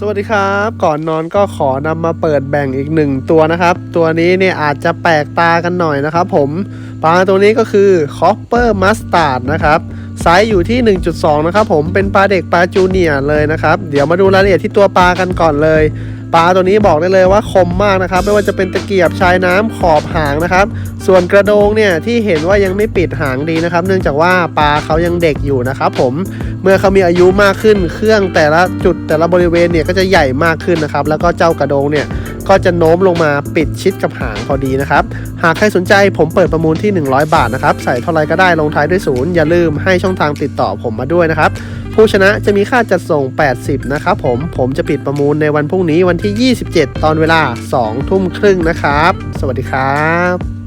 สวัสดีครับ ก่อนนอนก็ขอนำมาเปิดแบ่งอีกหนึ่งตัวนะครับ ตัวนี้เนี่ยอาจจะแปลกตากันหน่อยนะครับผมปลาตัวนี้ก็คือคอปเปอร์มัสตาร์ดนะครับไซส์อยู่ที่ 1.2 นะครับผมเป็นปลาเด็กปลาจูเนียร์เลยนะครับ เดี๋ยวมาดูรายละเอียดที่ตัวปลากันก่อนเลย ปลาตัวนี้บอกได้เลยว่าคมมากนะครับ ไม่ว่าจะเป็นตะเกียบชายน้ำขอบหางนะครับ ส่วนกระโดงเนี่ยที่เห็นว่ายังไม่ปิดหางดีนะครับ เนื่องจากว่าปลาเขายังเด็กอยู่นะครับผม เมื่อเขามีอายุมากขึ้นเครื่องแต่ละจุดแต่ละบริเวณเนี่ยก็จะใหญ่มากขึ้นนะครับ แล้วก็เจ้ากระโดงเนี่ยก็จะโน้มลงมาปิดชิดกับหางพอดีนะครับ หากใครสนใจผมเปิดประมูลที่ 100 บาทนะครับ ใส่เท่าไรก็ได้ลงท้ายด้วยศูนย์อย่าลืมให้ช่องทางติดต่อผมมาด้วยนะครับ ผู้ชนะจะมีค่าจัดส่ง 80 นะครับผม ผมจะปิดประมูลในวันพรุ่งนี้วันที่ 27 ตอนเวลา 2 ทุ่มครึ่งนะครับ สวัสดีครับ